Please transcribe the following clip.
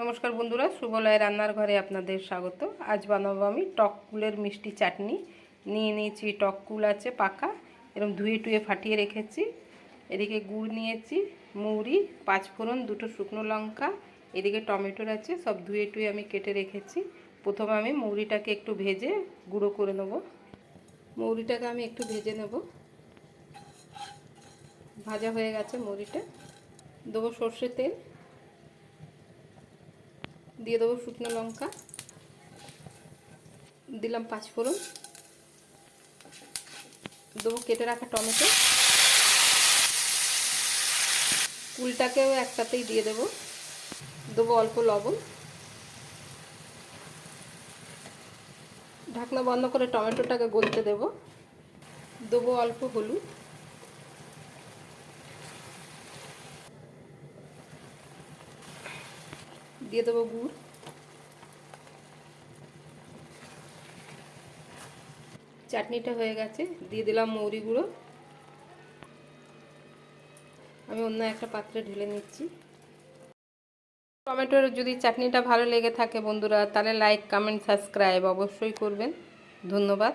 নমস্কার বন্ধুরা সুবলয় রান্নার ঘরে আপনাদের স্বাগত। আজ বানাবো আমি টক কুলের মিষ্টি চাটনি। নিয়ে নিয়েছি, টক কুল আছে পাকা এরকম ধুয়ে টুয়ে ফাটিয়ে রেখেছি। এদিকে গুড় নিয়েছি মৌরি পাঁচফোড়ন, দুটো শুকনো লঙ্কা, এদিকে টমেটোর আছে, সব ধুয়ে টুয়ে আমি কেটে রেখেছি। প্রথমে আমি মৌরিটাকে একটু ভেজে গুঁড়ো করে নেব। মৌরিটাকে আমি একটু ভেজে নেব। ভাজা হয়ে গেছে মৌরিটা দেবো সর্ষে তেল। দিয়ে দেবো শুকনো লঙ্কা। দিলাম পাঁচ ফোড়ন। দেবো কেটে রাখা টমেটো। কুলটাকেও একসাথেই দিয়ে দেবো। দেবো অল্প লবণ। ঢাকনা বন্ধ করে টমেটোটাকে গলতে দেবো। দেবো অল্প হলুদ। দিয়ে দেবো গুড়। চাটনিটা হয়ে গেছে, দিয়ে দিলাম মৌরি গুঁড়ো। আমি অন্য একটা পাত্রে ঢেলে নিচ্ছি। টমেটোর যদি চাটনিটা ভালো লেগে থাকে বন্ধুরা, তাহলে লাইক কমেন্ট সাবস্ক্রাইব অবশ্যই করবেন। ধন্যবাদ।